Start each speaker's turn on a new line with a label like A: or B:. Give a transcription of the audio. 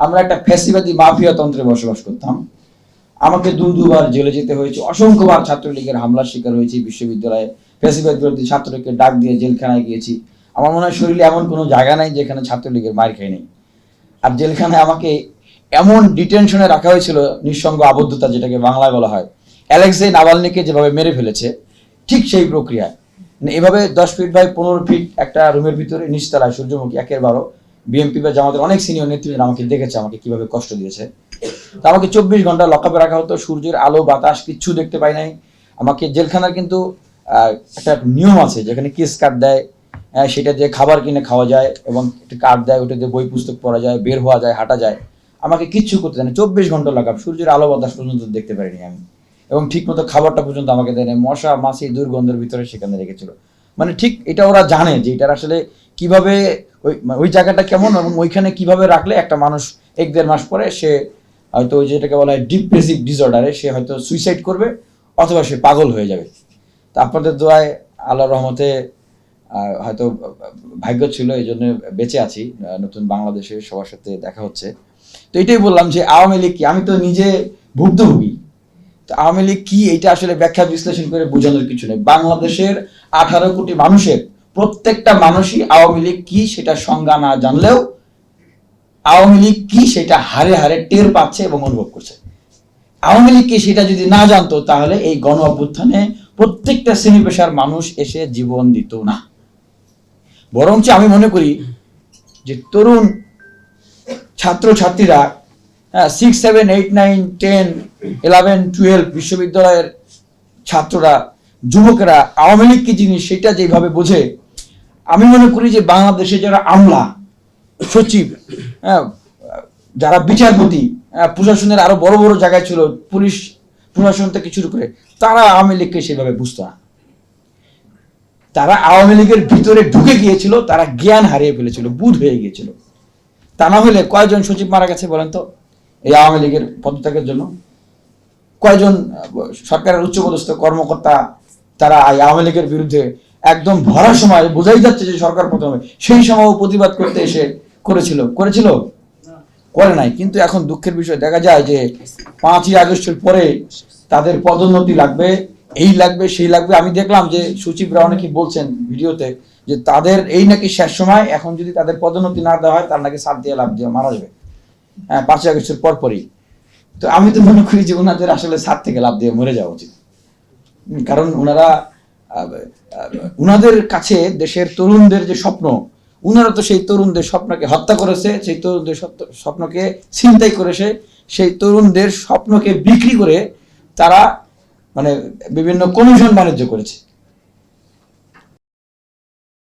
A: আমরা একটা ফ্যাসিবাদী মাফিয়া তন্ত্রে বসবাস করতাম। আমাকে দু দুবার জেলে যেতে হয়েছে। অসংখ্যবার ছাত্রলীগের হামলার শিকার হয়েছি বিশ্ববিদ্যালয়ে। ফ্যাসিবাদ বিরোধী ছাত্রকে ডাক দিয়ে জেলখানায় গিয়েছি। আমার মনে হয় শরীরে এমন কোনো জায়গা নাই যেখানে ছাত্রলীগের মার খাই নেই। আর জেলখানায় আমাকে এমন ডিটেনশনে রাখা হয়েছিল, নিঃসঙ্গ আবদ্ধতা যেটাকে বাংলায় বলা হয়। অ্যালেক্সে নাবালনিকে যেভাবে মেরে ফেলেছে, ঠিক সেই প্রক্রিয়া মানে এভাবে দশ ফিট বাই পনেরো ফিট একটা রুমের ভিতরে নিচতলায় সূর্যমুখী একের বারো বিএনপি বা জামাতের অনেক সিনিয়র নেতৃত্ব আমাকে দেখেছে, আমাকে কীভাবে কষ্ট দিয়েছে। তা আমাকে চব্বিশ ঘণ্টা লকআপে রাখা হতো, সূর্যের আলো, বাতাস, কিচ্ছু দেখতে পাই নাই। আমাকে জেলখানার কিন্তু একটা নিয়ম আছে, যেখানে কিস কার্ড দেয় সেটা দিয়ে খাবার কিনে খাওয়া যায় এবং একটা কার্ড দেয়, ওটা দিয়ে বই পুস্তক পড়া যায়, বের হওয়া যায়, হাঁটা যায়। আমাকে কিচ্ছু করতে দেয় না। চব্বিশ ঘণ্টা লাগাম সূর্যের আলো, বাতাস পর্যন্ত দেখতে পারিনি আমি। এবং ঠিক মতো খাবারটা পর্যন্ত আমাকে দেয় না মশা, মাছি, দুর্গন্ধের ভিতরে সেখানে রেখেছিল। মানে ঠিক এটা ওরা জানে যে এটার আসলে কীভাবে ওই ওই জায়গাটা কেমন এবং ওইখানে কীভাবে রাখলে একটা মানুষ এক দেড় মাস পরে সে হয়তো ওই যেটাকে বলা হয় ডিপ্রেসিভ ডিসঅর্ডারে সে হয়তো সুইসাইড করবে অথবা সে পাগল হয়ে যাবে। তা আপনাদের দোয়ায় আল্লাহ রহমতে হয়তো ভাগ্য ছিল এই জন্য বেঁচে আছি নতুন বাংলাদেশে সবার সাথে দেখা হচ্ছে। তো এটাই বললাম যে আওয়ামী লীগ কি, আমি তো নিজে ভুক্তভোগী। তো আওয়ামী লীগ কি এটা আসলে ব্যাখ্যা বিশ্লেষণ করে বোঝানোর কিছু নেই। বাংলাদেশের আঠারো কোটি মানুষের প্রত্যেকটা মানুষই আওয়ামী লীগ কি সেটা সংজ্ঞা না জানলেও আওয়ামী লীগ কি সেটা হারে হারে টের পাচ্ছে এবং অনুভব করছে। আওয়ামী লীগ কি সেটা যদি না জানতো, তাহলে এই গণ অভ্যুত্থানে প্রত্যেকটা শ্রেণি পেশার মানুষ এসে জীবন দিত না। বরঞ্চ আমি মনে করি যে তরুণ ছাত্রছাত্রীরা হ্যাঁ six seven eight nine ten eleven twelve বিশ্ববিদ্যালয়ের ছাত্ররা, যুবকেরা, আওয়ামী লীগ কি জিনিস সেটা যেভাবে বোঝে আমি মনে করি যে বাংলাদেশে যারা আমলা সচিব হ্যাঁ, যারা বিচারপতি হ্যাঁ, প্রশাসনের আরও বড় বড় জায়গায় ছিল পুলিশ প্রশাসন থেকে শুরু করে তারা আওয়ামী লীগকে সেভাবে বুঝতো না। তারা আওয়ামী লীগের ভিতরে ঢুকে গিয়েছিল তারা জ্ঞান হারিয়ে ফেলেছিল বুধ হয়ে গিয়েছিল। তা না হলে কয়জন সচিব মারা গেছে বলেন তো? এই আওয়ামী লীগের পদত্যাগের জন্য। কয়জন সরকারের উচ্চপদস্থ কর্মকর্তা তারা আওয়ামী লীগের বিরুদ্ধে একদম ভরা সময়, বোঝাই যাচ্ছে যে সরকার প্রথমে, সেই সময় প্রতিবাদ করতে এসে করেছিল। করেছিল? করে নাই। কিন্তু এখন দুঃখের বিষয়, দেখা যায় যে পাঁচই আগস্টের পরে তাদের পদোন্নতি লাগবে, এই লাগবে, সেই লাগবে। আমি দেখলাম যে সচিবরা অনেকে বলছেন ভিডিওতে যে তাদের এই নাকি শেষ সময়, এখন যদি তাদের পদোন্নতি না দেওয়া হয়, তার নাকি সাত দিয়ে লাভ দিয়ে মারা যাবে। হ্যাঁ পাঁচই আগস্টের পরপরই। তো আমি তো মনে করি যে ওনাদের আসলে সাত থেকে লাভ দিয়ে মরে যাওয়া উচিত। কারণ ওনারা আহ, কাছে দেশের তরুণদের যে স্বপ্ন উনারা তো সেই তরুণদের স্বপ্নকে হত্যা করেছে সেই তরুণদের স্বপ্নকে ছিনতাই করেছে সেই তরুণদের স্বপ্নকে বিক্রি করে তারা মানে বিভিন্ন কমিশন বাণিজ্য করেছে।